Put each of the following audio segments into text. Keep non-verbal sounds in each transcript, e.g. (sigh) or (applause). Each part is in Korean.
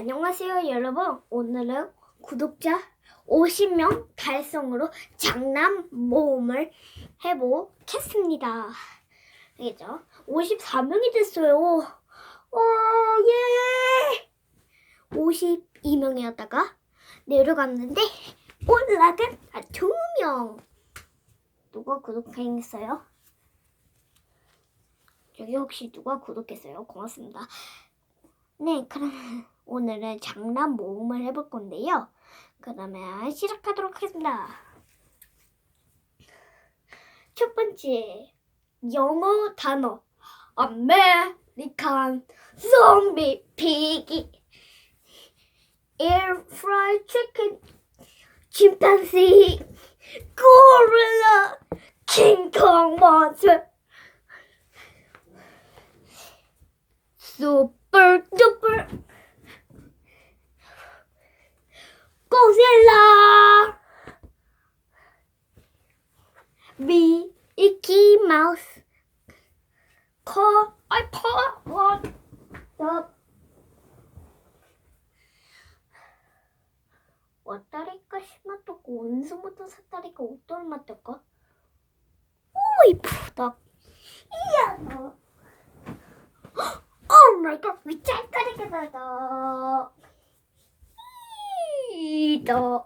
안녕하세요, 여러분. 오늘은 구독자 50명 달성으로 장난 모험을 해보겠습니다. 알겠죠? 54명이 됐어요. 와, 예! 52명이었다가 내려갔는데 올라간 아, 2명. 누가 구독했어요? 여기 혹시 누가 구독했어요? 고맙습니다. 네, 그러면 오늘은 장난 모음을 해볼 건데요. 그러면 시작하도록 하겠습니다. 첫 번째 영어 단어 아메리칸 좀비 피기 에어 프라이 치킨 침팬지 고릴라 킹콩 몬스터 super Mickey Mouse Call I call what the 私が島とかお水もとさたりかおとるまとかおいぷだいやな Oh my god, we can't get it together. 이도.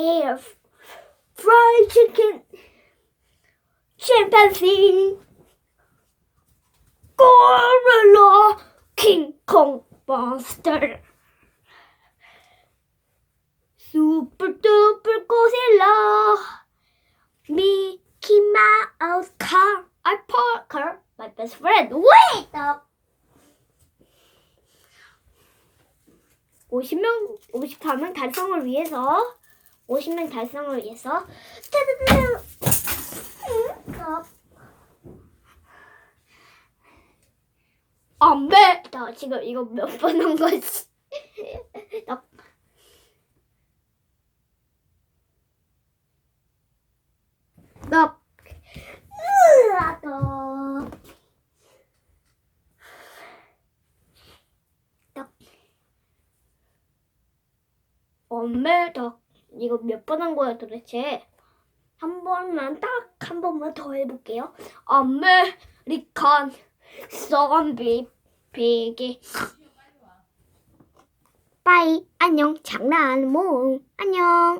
Air fried chicken, chimpanzee, gorilla, King Kong monster. Super duper Godzilla. Mickey Mouse car. I Parker, my best friend. Wait up. 50명, 54명 달성을 위해서 50명 달성을 위해서. 짜자잔. 음, 안 돼. 나 지금 이거 몇 번 한 거지? (laughs) 나 나 으아도 엄매 덕 이거 몇 번 한 거야 도대체? 한 번만 딱 한 번만 더 해볼게요. 아메리칸 좀비 베개. 빠이. 안녕. 장난 몽 안녕